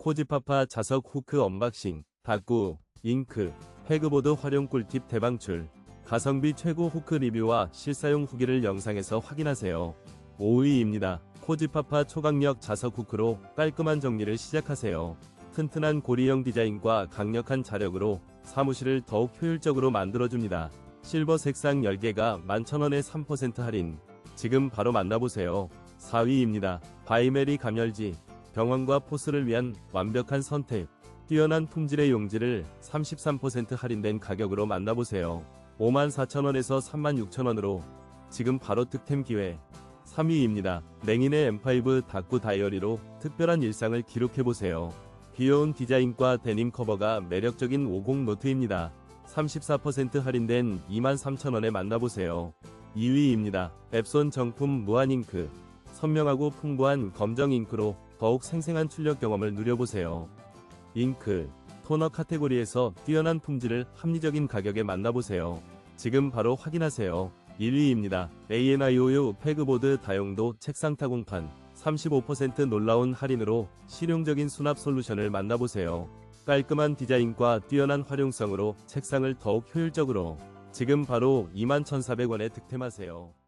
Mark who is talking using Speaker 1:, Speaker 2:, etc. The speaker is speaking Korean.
Speaker 1: 코지파파 자석 후크 언박싱, 다꾸, 잉크, 패그보드 활용 꿀팁 대방출, 가성비 최고 후크 리뷰와 실사용 후기를 영상에서 확인하세요. 5위입니다. 코지파파 초강력 자석 후크로 깔끔한 정리를 시작하세요. 튼튼한 고리형 디자인과 강력한 자력으로 사무실을 더욱 효율적으로 만들어줍니다. 실버 색상 10개가 11,000원에 3% 할인. 지금 바로 만나보세요. 4위입니다. 바이메리 감열지. 병원과 포스를 위한 완벽한 선택. 뛰어난 품질의 용지를 33% 할인된 가격으로 만나보세요. 54,000원에서 36,000원으로 지금 바로 득템 기회. 3위입니다. 랭인의 M5 다꾸 다이어리로 특별한 일상을 기록해보세요. 귀여운 디자인과 데님 커버가 매력적인 50 노트입니다. 34% 할인된 23,000원에 만나보세요. 2위입니다. 앱손 정품 무한잉크. 선명하고 풍부한 검정 잉크로 더욱 생생한 출력 경험을 누려보세요. 잉크, 토너 카테고리에서 뛰어난 품질을 합리적인 가격에 만나보세요. 지금 바로 확인하세요. 1위입니다. ANIOU 패그보드 다용도 책상 타공판 35% 놀라운 할인으로 실용적인 수납 솔루션을 만나보세요. 깔끔한 디자인과 뛰어난 활용성으로 책상을 더욱 효율적으로 지금 바로 21,400원에 득템하세요.